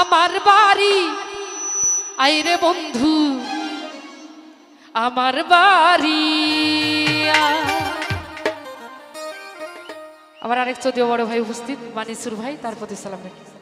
আমার বাড়ি। আইরে বন্ধু, আমার বাড়ি। আমার আরেক চৌধুরী বড় ভাই উপস্থিত মানিসুর ভাই, তার প্রতি সালাম রেখে।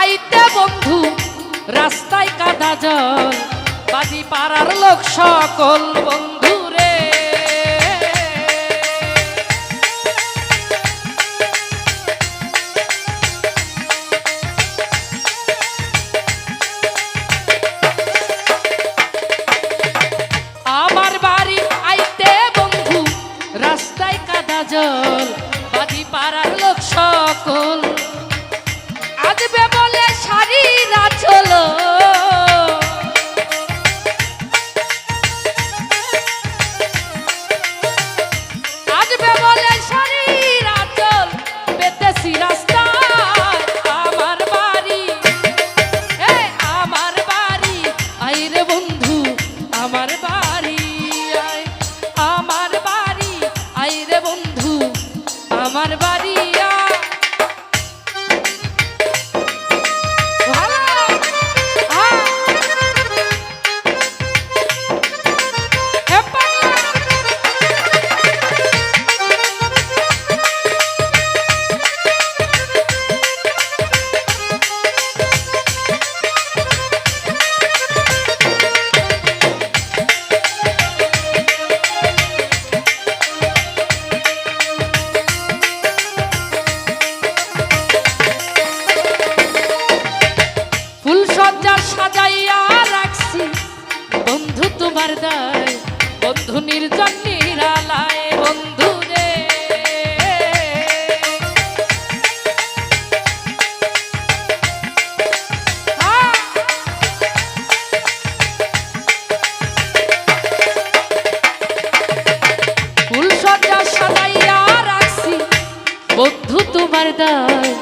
আইতে বন্ধু, রাস্তায় কাদা জল, বাজি পাড়ার লোক সকল বন্ধু রে। আমার বাড়ি আইতে বন্ধু, রাস্তায় কাদা জল বাদি পাড়ার লোক সকল বন্ধু তোমার দায়। বন্ধু নির্জন নিরালায় বন্ধু রে। সাজাইয়া রাখছি। বন্ধু তোমার দায়।